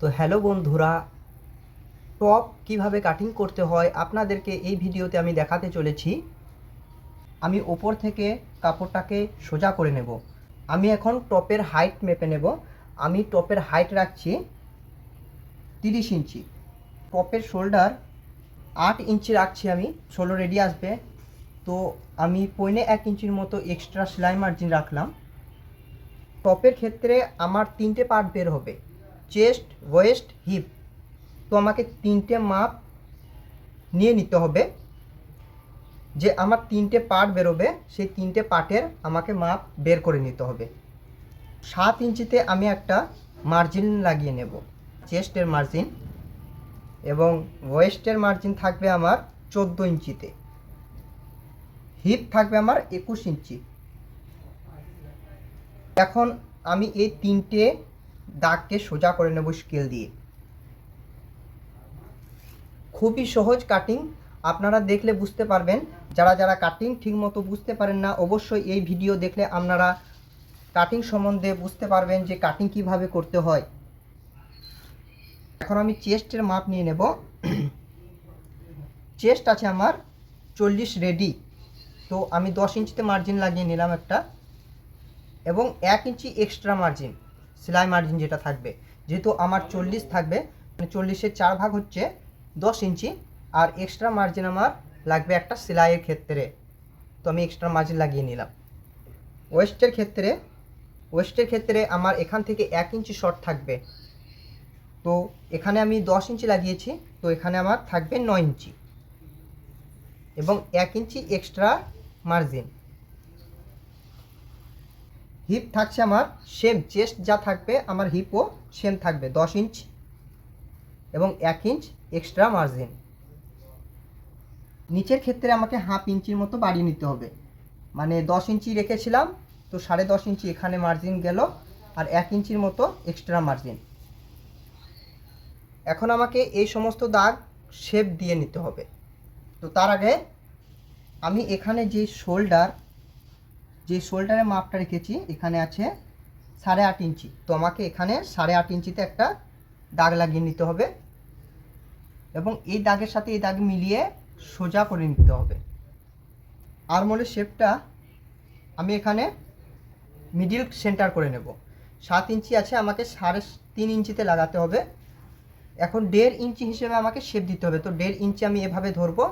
তো হ্যালো বন্ধুরা, টপ কীভাবে কাটিং করতে হয় আপনাদেরকে এই ভিডিওতে আমি দেখাতে চলেছি। আমি ওপর থেকে কাপড়টাকে সোজা করে নেব। আমি এখন টপের হাইট মেপে নেব। আমি টপের হাইট রাখছি তিরিশ ইঞ্চি। টপের শোল্ডার আট ইঞ্চি রাখছি আমি, ষোলো রেডি আসবে। তো আমি পৌনে এক ইঞ্চির মতো এক্সট্রা সেলাই মার্জিন রাখলাম। টপের ক্ষেত্রে আমার তিনটে পার্ট বের হবে। Chest, waist, hip. তো আমাকে তিনটে মাপ নিয়ে নিতে হবে। যে আমার তিনটে পার্ট বেরোবে, সেই তিনটে পার্টের আমাকে মাপ বের করে নিতে হবে। সাত ইঞ্চিতে আমি একটা মার্জিন লাগিয়ে নেব, চেস্টের মার্জিন। এবং ওয়েস্টের মার্জিন থাকবে আমার চোদ্দ ইঞ্চিতে। হিপ থাকবে আমার একুশ ইঞ্চি। এখন আমি এই তিনটে দাগকে সোজা করে নেব স্কেল দিয়ে। খুবই সহজ কাটিং আপনারা দেখলে বুঝতে পারবেন। যারা যারা কাটিং ঠিকমতো বুঝতে পারেন না, অবশ্যই এই ভিডিও দেখলে আপনারা কাটিং সম্বন্ধে বুঝতে পারবেন যে কাটিং কীভাবে করতে হয়। এখন আমি চেস্টের মাপ নিয়ে নেব। চেস্ট আছে আমার চল্লিশ রেডি তো আমি দশ ইঞ্চিতে মার্জিন লাগিয়ে নিলাম একটা। এবং এক ইঞ্চি এক্সট্রা মার্জিন সেলাই মার্জিন যেটা থাকবে। যেহেতু আমার চল্লিশ থাকবে মানে চল্লিশের চার ভাগ হচ্ছে দশ ইঞ্চি, আর এক্সট্রা মার্জিন আমার লাগবে একটা সেলাইয়ের ক্ষেত্রে। তো আমি এক্সট্রা মার্জিন লাগিয়ে নিলাম। ওয়েস্টের ক্ষেত্রে ওয়েস্টের ক্ষেত্রে আমার এখান থেকে এক ইঞ্চি শর্ট থাকবে। তো এখানে আমি দশ ইঞ্চি লাগিয়েছি, তো এখানে আমার থাকবে নয় ইঞ্চি। এবং এক ইঞ্চি এক্সট্রা মার্জিন হিপ থাকছে আমার সেম, চেস্ট যা থাকবে আমার হিপও সেম থাকবে, দশ ইঞ্চ এবং এক ইঞ্চ এক্সট্রা মার্জিন। নিচের ক্ষেত্রে আমাকে হাফ ইঞ্চির মতো বাড়িয়ে নিতে হবে। মানে দশ ইঞ্চি রেখেছিলাম, তো সাড়ে দশ ইঞ্চি এখানে মার্জিন গেল আর এক ইঞ্চির মতো এক্সট্রা মার্জিন। এখন আমাকে এই সমস্ত দাগ শেপ দিয়ে নিতে হবে। তো তার আগে আমি এখানে যে শোল্ডার যে শোল্ডারের মাপটা রেখেছি, এখানে আছে সাড়ে আট ইঞ্চি। তো আমাকে এখানে সাড়ে আট ইঞ্চিতে একটা দাগ লাগিয়ে নিতে হবে এবং এই দাগের সাথে এই দাগ মিলিয়ে সোজা করে নিতে হবে। আরমোলের শেপটা আমি এখানে মিডিল সেন্টার করে নেব। সাত ইঞ্চি আছে, আমাকে সাড়ে তিন ইঞ্চিতে লাগাতে হবে। এখন দেড় ইঞ্চি হিসেবে আমাকে শেপ দিতে হবে। তো দেড় ইঞ্চি আমি এভাবে ধরবো,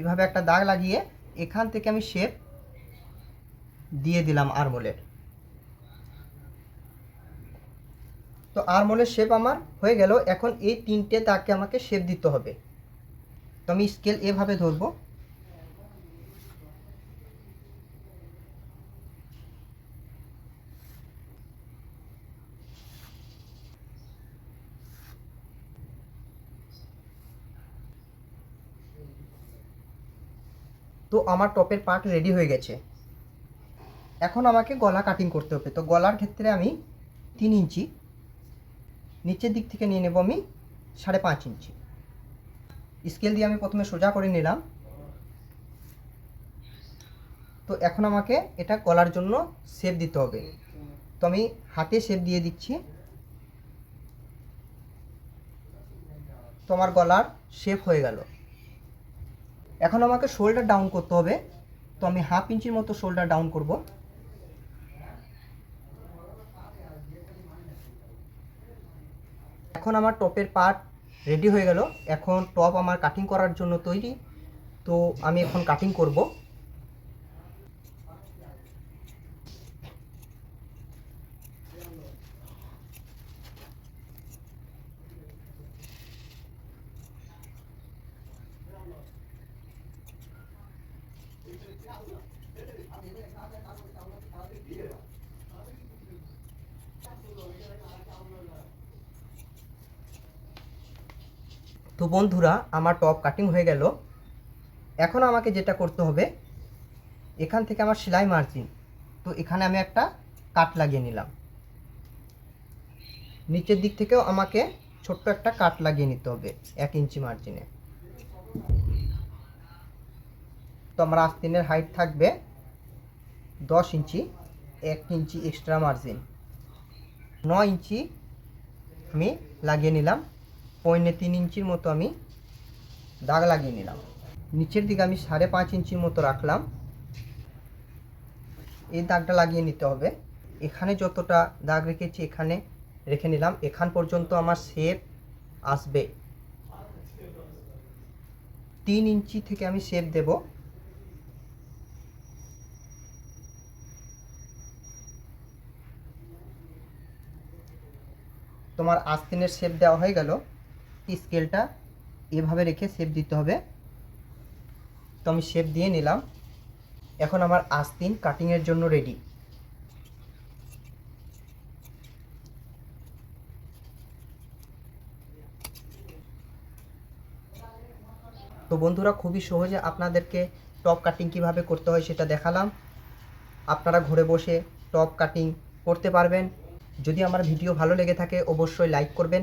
এভাবে একটা দাগ লাগিয়ে এখান থেকে আমি শেপ দিয়ে দিলাম আরমোলের তো আরমোলের শেপ আমার হয়ে গেল। এখন এই তিনটে দাগকে আমাকে শেপ দিতে হবে। তো আমি স্কেল এভাবে ধরবো। তো আমার টপের পার্ট রেডি হয়ে গেছে। এখন আমাকে গলা কাটিং করতে হবে। তো গলার ক্ষেত্রে আমি তিন ইঞ্চি, নিচের দিক থেকে নিয়ে নেব আমি সাড়ে পাঁচ ইঞ্চি। স্কেল দিয়ে আমি প্রথমে সোজা করে নিলাম। তো এখন আমাকে এটা গলার জন্য শেপ দিতে হবে। তো আমি হাতে শেপ দিয়ে দিচ্ছি। তো আমার গলার শেপ হয়ে গেল। এখন আমাকে শোল্ডার ডাউন করতে হবে। তো আমি হাফ ইঞ্চির মতো শোল্ডার ডাউন করব। এখন আমার টপের পার্ট রেডি হয়ে গেল। এখন টপ আমার কাটিং করার জন্য তৈরি। তো আমি এখন কাটিং করব। তো বন্ধুরা, আমার টপ কাটিং হয়ে গেল। এখন আমাকে যেটা করতে হবে, এখান থেকে আমার সেলাই মার্জিন তো এখানে আমি একটা কাট লাগিয়ে নিলাম। নিচের দিক থেকেও আমাকে ছোট্ট একটা কাট লাগিয়ে নিতে হবে, এক ইঞ্চি মার্জিনে তো আমার আস্তিনের হাইট থাকবে দশ ইঞ্চি, এক ইঞ্চি এক্সট্রা মার্জিন নয় ইঞ্চি আমি লাগিয়ে নিলাম। পয়েন্টে তিন ইঞ্চির মতো আমি দাগ লাগিয়ে নিলাম। নিচের দিকে আমি সাড়ে পাঁচ ইঞ্চির মতো রাখলাম। এই দাগটা লাগিয়ে নিতে হবে। এখানে যতটা দাগ রেখেছি এখানে রেখে নিলাম। এখান পর্যন্ত আমার শেপ আসবে। তিন ইঞ্চি থেকে আমি শেপ দেব। তোমার আস্তিনের শেপ দেওয়া হয়ে গেল। স্কেলটা এভাবে রেখে শেপ দিতে হবে। তো আমি শেপ দিয়ে নিলাম। এখন আমার আস্তিন কাটিংয়ের জন্য রেডি তো বন্ধুরা, খুবই সহজে আপনাদেরকে টপ কাটিং কীভাবে করতে হয় সেটা দেখালাম। আপনারা ঘরে বসে টপ কাটিং করতে পারবেন। যদি আমার ভিডিও ভালো লেগে থাকে, অবশ্যই লাইক করবেন।